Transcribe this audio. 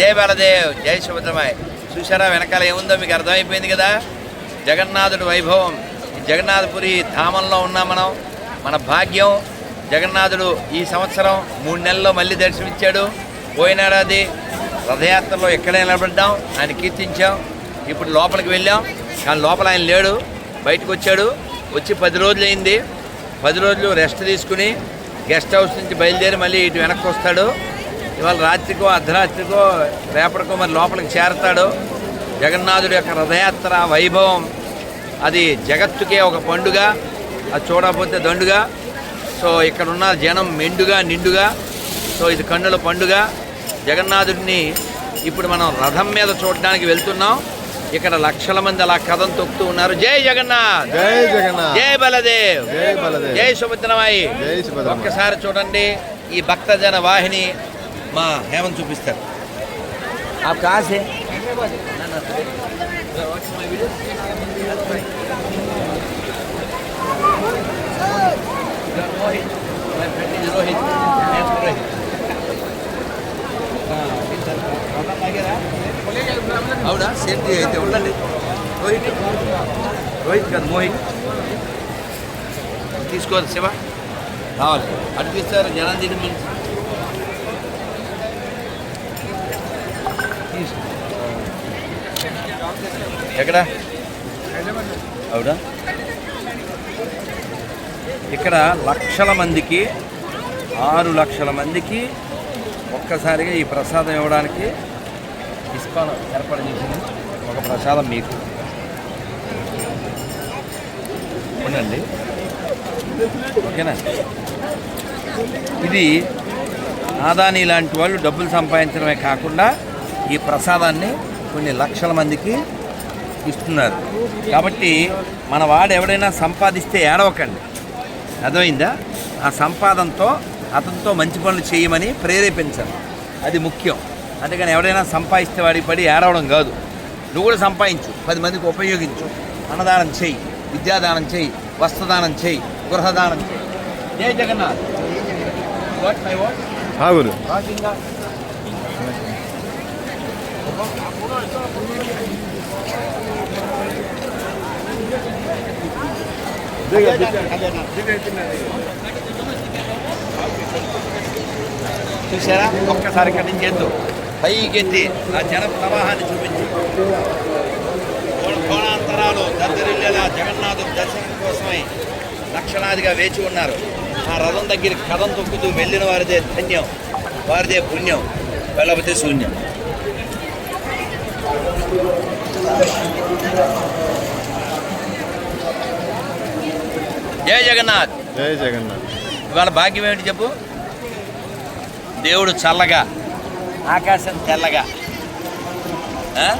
జై బలదేవ్ జై సుభద్రమాయ్. చూసారా వెనకాల ఏముందో మీకు అర్థమైపోయింది కదా? జగన్నాథుడి వైభవం. జగన్నాథపురి ధామంలో ఉన్నాం మనం. మన భాగ్యం జగన్నాథుడు ఈ సంవత్సరం మూడు నెలల్లో మళ్ళీ దర్శనమిచ్చాడు. పోయినేడాది రథయాత్రలో ఎక్కడే నిలబడ్డాం ఆయన కీర్తించాం. ఇప్పుడు లోపలికి వెళ్ళాం కానీ లోపల ఆయన లేడు బయటకు వచ్చాడు వచ్చి పది రోజులు అయింది. పది రోజులు రెస్ట్ తీసుకుని గెస్ట్ హౌస్ నుంచి బయలుదేరి మళ్ళీ ఇటు వెనక్కి వస్తాడు. ఇవాళ రాత్రికో అర్ధరాత్రికో రేపటికో మరి లోపలికి చేరతాడు. జగన్నాథుడి యొక్క రథయాత్ర వైభవం. అది జగత్తుకే ఒక పండుగ అది చూడకపోతే దండుగా. సో ఇక్కడ ఉన్న జనం మెండుగా నిండుగా. సో ఇది కన్నుల పండుగ. జగన్నాథుడిని ఇప్పుడు మనం రథం మీద చూడడానికి వెళ్తున్నాం. ఇక్కడ లక్షల మంది అలా కథం తొక్కుతూ ఉన్నారు. జై జగన్నాథ్! జై జగన్నాథ్! జై బలదేవ్! జై బలదేవ్! జై సుభద్రమాయి. ఒక్కసారి చూడండి ఈ భక్తజన వాహిని. మా హేమన్ చూపిస్తారు. ఆ కాసే అవునా? సేఫ్టీ అయితే ఉండండి. రోహిత్. రోహిత్ కాదు మోహిత్. తీసుకోవాలి శివ. కావాలి అటు తీస్తారు జనం ఎక్కడ? అవునా? ఇక్కడ లక్షల మందికి ఆరు లక్షల మందికి ఒక్కసారిగా ఈ ప్రసాదం ఇవ్వడానికి ఇస్కాన్ ఏర్పాటు చేసింది. ఒక ప్రసాదం మీకు. ఉండండి. ఓకేనా? ఇది ఆదాని లాంటి వాళ్ళు డబ్బులు సంపాదించడమే కాకుండా ఈ ప్రసాదాన్ని కొన్ని లక్షల మందికి ఇస్తున్నారు. కాబట్టి మన వాడు ఎవడైనా సంపాదిస్తే ఏడవకండి. అర్థమైందా? ఆ సంపాదనతో అతనితో మంచి పనులు చేయమని ప్రేరేపించాలి. అది ముఖ్యం. అందుకని ఎవడైనా సంపాదిస్తే వాడికి పడి ఏడవడం కాదు. నువ్వు కూడా సంపాదించు. పది మందికి ఉపయోగించు. అన్నదానం చేయి. విద్యాదానం చేయి. వస్త్రదానం చేయి. గృహదానం చేయి. జగన్నాథ్. వాట్ మై వాట్ ఆగురు చూసారా ఒక్కసారి ఇక్కడి నుంచి ఎద్దు పైకెత్తి ఆ జన ప్రవాహాన్ని చూపించి. కోణాంతరాలు దద్దరిల్లేలా జగన్నాథుడు దర్శనం కోసమై లక్షణాదిగా వేచి ఉన్నారు. ఆ రథం దగ్గరికి కథం తొక్కుతూ వెళ్ళిన వారిదే ధన్యం వారిదే పుణ్యం వెళ్ళబోతే శూన్యం. జై జగన్నాథ్. జై జగన్నాథ్. ఇవాళ భాగ్యం ఏమిటి చెప్పు? దేవుడు చల్లగా ఆకాశం తెల్లగా. ఆ?